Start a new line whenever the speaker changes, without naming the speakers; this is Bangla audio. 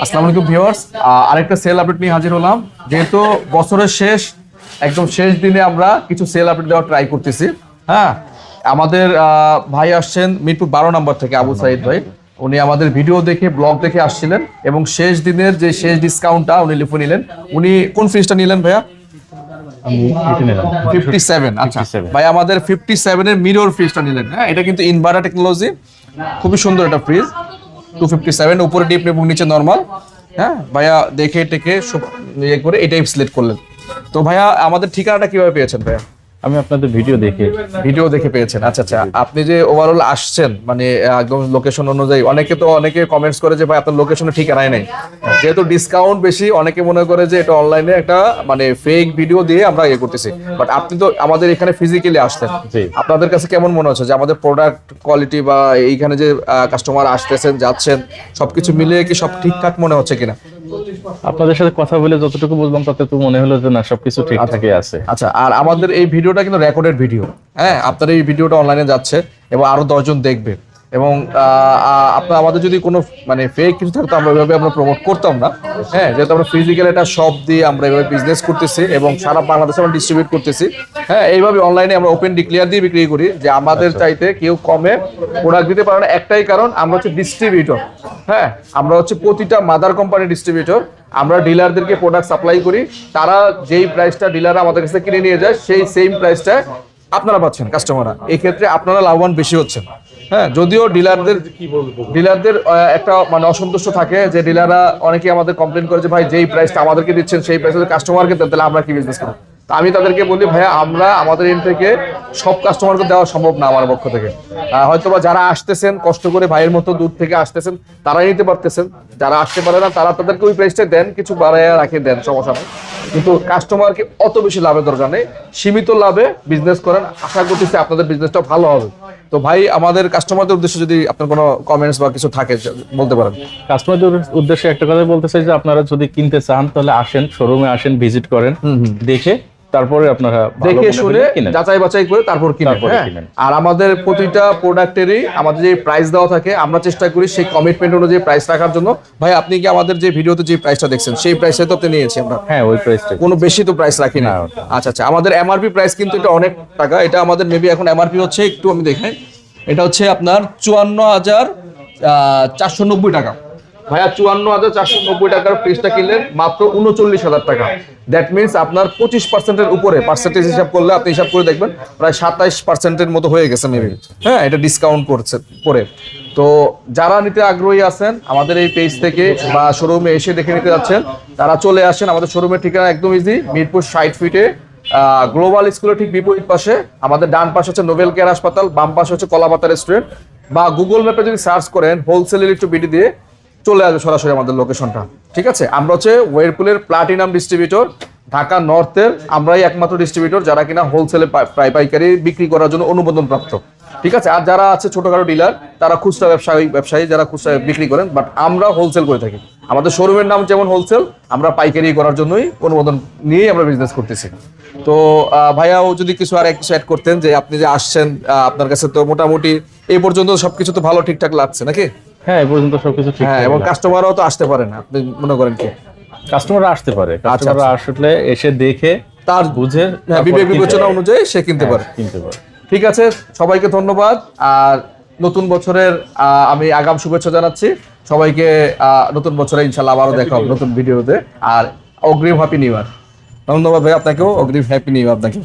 আসসালামু আলাইকুম ভিউয়ার্স। আরেকটা সেল আপডেট নিয়ে হাজির হলাম। যেহেতু বছরের শেষ একদম শেষ দিনে আমরা কিছু সেল আপডেট দেওয়ার ট্রাই করতেছি। হ্যাঁ আমাদের ভাই আসছেন মিরপুর বারো নম্বর থেকে আবু সাইদ ভাই। উনি আমাদের ভিডিও দেখে ব্লগ দেখে আসছিলেন এবং শেষ দিনের যে শেষ ডিসকাউন্টটা উনি লিখে নিলেন। উনি কোন ফ্রিজটা নিলেন ভাইয়া? ফিফটি সেভেন আচ্ছা।
57
ভাই আমাদের ফিফটি সেভেনের মিরর ফ্রিজটা নিলেন। হ্যাঁ এটা কিন্তু ইনভার্টার টেকনোলজি খুবই সুন্দর একটা ফ্রিজ টু ফিফটি সেভেন উপরে ডিপ এবং নিচে নর্মাল হ্যাঁ? ভাইয়া দেখে টেকে সব ইয়ে করে এটাই সিলেক্ট করলেন। তো ভাইয়া, আমাদের ঠিকানাটা কীভাবে পেয়েছেন ভাইয়া?
আমি আপনাদের ভিডিও দেখে
ভিডিও দেখে পেয়েছেন। আচ্ছা আচ্ছা। আপনি যে ওভারঅল আসছেন মানে একদম লোকেশন অনুযায়ী অনেকে তো অনেকে কমেন্টস করে যে ভাই আপনার লোকেশনে ঠিকানাই নেই। যেহেতু ডিসকাউন্ট বেশি অনেকে মনে করে যে এটা অনলাইনে একটা মানে ফেক ভিডিও দিয়ে আমরা ইয়ে করতেছি। বাট আপনি তো আমাদের এখানে ফিজিক্যালি আসতেন। আপনাদের কাছে কেমন মনে হচ্ছে যে আমাদের প্রোডাক্ট কোয়ালিটি বা এইখানে যে কাস্টমার আসতেছেন যাচ্ছেন সবকিছু মিলিয়ে কি সব ঠিকঠাক মনে হচ্ছে কিনা?
আপনাদের সাথে কথা বলে যতটুকু বুঝলাম তাতে তো মনে হলো যে না সবকিছু ঠিকঠাকই আছে।
আচ্ছা আর আমাদের এই ভিডিওটা কিন্তু রেকর্ডেড ভিডিও। হ্যাঁ আপনার এই ভিডিওটা অনলাইনে যাচ্ছে এবং আরও দশজন দেখবে। এবং আপনার আমাদের যদি কোনো মানে ফেক কিছু থাকতো আমরা এভাবে আমরা প্রমোট করতাম না। হ্যাঁ যেহেতু আমরা ফিজিক্যাল একটা শপ দিয়ে আমরা এভাবে বিজনেস করতেছি এবং সারা বাংলাদেশে আমরা ডিস্ট্রিবিউট করতেছি। হ্যাঁ এইভাবে অনলাইনে আমরা ওপেন ডিক্লিয়ার দিয়ে বিক্রি করি যে আমাদের চাইতে কেউ কমে প্রোডাক্ট দিতে পারে না। একটাই কারণ আমরা হচ্ছে ডিস্ট্রিবিউটর হ্যাঁ আমরা হচ্ছে প্রতিটা মাদার কোম্পানি ডিস্ট্রিবিউটর আমরা ডিলারদেরকে প্রোডাক্ট সাপ্লাই করি। তারা যেই প্রাইসটা ডিলার আমাদের কাছে কিনে নিয়ে যায় সেই সেম প্রাইসটা আপনারা পাচ্ছেন কাস্টমাররা এক্ষেত্রে আপনারা লাভবান বেশি হচ্ছেন। হ্যাঁ যদিও ডিলারদের ডিলারদের একটা মানে অসন্তুষ্ট থাকে যে ডিলাররা অনেকে আমাদের কমপ্লেন করে যে ভাই যেই প্রাইসটা আমাদেরকে দিচ্ছেন সেই প্রাইসে কাস্টমারকে দেন তাহলে আমরা কি বিজনেস করব? তা আমি তাদেরকে বলি ভাইয়া আমরা আমাদের এন্ড থেকে সব কাস্টমারকে দেওয়া সম্ভব না আমার পক্ষ থেকে। হয়তো বা যারা আসতেছেন কষ্ট করে ভাইয়ের মতো দূর থেকে আসতেছেন তারাই নিতে পারতেছেন। যারা আসতে পারে না তারা তাদেরকে ওই প্রাইসটা দেন কিছু বাড়াইয়া রাখে দেন সমস্যা নেই। কিন্তু কাস্টমারকে অত বেশি লাভের দরকার নেই। সীমিত লাভে বিজনেস করেন। আশা করতেছি আপনাদের বিজনেসটা ভালো হবে। তো ভাই আমাদের কাস্টমারদের উদ্দেশ্যে যদি আপনার কোনো কমেন্টস বা কিছু থাকে বলতে পারেন।
কাস্টমারদের উদ্দেশ্যে একটা কথা বলতে চাই যে আপনারা যদি কিনতে চান তাহলে আসেন শোরুমে আসেন ভিজিট করেন। দেখে তারপরে আপনারা
দেখে শুনে যাচাই বাছাই করে তারপর কিনেন। হ্যাঁ? আর আমাদের প্রতিটা প্রোডাক্টেরই আমাদের যে প্রাইস দেওয়া থাকে আমরা চেষ্টা করি সেই কমিটমেন্ট অনুযায়ী প্রাইস রাখার জন্য। ভাই আপনি কি আমাদের যে ভিডিওতে যে প্রাইসটা দেখছেন সেই প্রাইসে তো আপনি নিয়েছি আমরা।
হ্যাঁ ওই প্রাইসটা
কোনো বেশি তো প্রাইস রাখি না।
না।
আচ্ছা আচ্ছা আমাদের এমআরপি প্রাইস কিন্তু এটা অনেক টাকা। এটা আমাদের মেবি এখন এমআরপি হচ্ছে একটু আমি দেখাই। এটা হচ্ছে আপনার চুয়ান্ন হাজার চারশো নব্বই টাকা। ভাইয়া চুয়ান্ন হাজার চারশো নব্বই টাকার ফ্রিজটা কিনলেন মাত্র উনচল্লিশ হাজার টাকা। দ্যাট মিনস আপনার পঁচিশ পার্সেন্টের উপরে পার্সেন্টেজ হিসাব করলে আপনি হিসাব করে দেখবেন, প্রায় সাতাইশ পার্সেন্টের মতো হয়ে গেছে মেবি হ্যাঁ এটা ডিসকাউন্ট করছে পরে। তো যারা নিতে আগ্রহী আছেন, আমাদের এই পেজ থেকে বা শোরুমে এসে দেখে নিতে যাচ্ছেন, তারা চলে আসেন আমাদের শোরুমের ঠিকানা একদম ইজি মিরপুর ষাট ফিটে গ্লোবাল স্কুলের ঠিক বিপরীত পাশে। আমাদের ডান পাশে হচ্ছে নোবেল কেয়ার হাসপাতাল বাম পাশে হচ্ছে কলাপাতা রেস্টুরেন্ট বা গুগল ম্যাপে যদি সার্চ করেন হোলসেল ইলেকট্রিবিটি দিয়ে চলে আসবে সরাসরি আমাদের লোকেশনটা ঠিক আছে? আমরা হচ্ছে ওয়েরপুলের প্লাটিনাম ডিস্ট্রিবিউটর ঢাকা নর্থের আমরাই একমাত্র ডিস্ট্রিবিউটর যারা কিনা হোলসেলে পাইকারি বিক্রি করার জন্য অনুমোদন প্রাপ্ত ঠিক আছে? আর যারা আছে ছোটখাটো ডিলার তারা খুচরা ব্যবসায়ী ব্যবসায়ী যারা খুচরা বিক্রি করেন বাট আমরা হোলসেল করে থাকি। আমাদের শোরুমের নাম যেমন হোলসেল আমরা পাইকারি করার জন্যই অনুমোদন নিয়েই আমরা বিজনেস করতেছি। তো ভাইয়াও যদি কিছু আর কিছু অ্যাড করতেন যে আপনি যে আসছেন আপনার কাছে তো মোটামুটি এই পর্যন্ত সবকিছু তো ভালো ঠিকঠাক লাগছে নাকি?
হ্যাঁ এই পর্যন্ত সবকিছু ঠিক
হ্যাঁ এবং কাস্টমারও তো আসতে পারে না আপনি মনে করেন কি?
কাস্টমাররা আসতে পারে কাস্টমাররা আসলে এসে দেখে
তার
বুঝে
হ্যাঁ, বিবেক বিবেচনা অনুযায়ী সে কিনতে পারে।
হ্যাঁ, কিনতে পারে।
ঠিক আছে সবাইকে ধন্যবাদ। আর নতুন বছরের আহ, আমি আগাম শুভেচ্ছা জানাচ্ছি। সবাইকে নতুন বছরে ইনশাল্লাহ আবারও দেখা হবে নতুন ভিডিওতে। আর অগ্রিম হ্যাপি নিউ ইয়ার ধন্যবাদ ভাই আপনাকেও অগ্রিম হ্যাপি নিউ ইয়ার আপনাকে।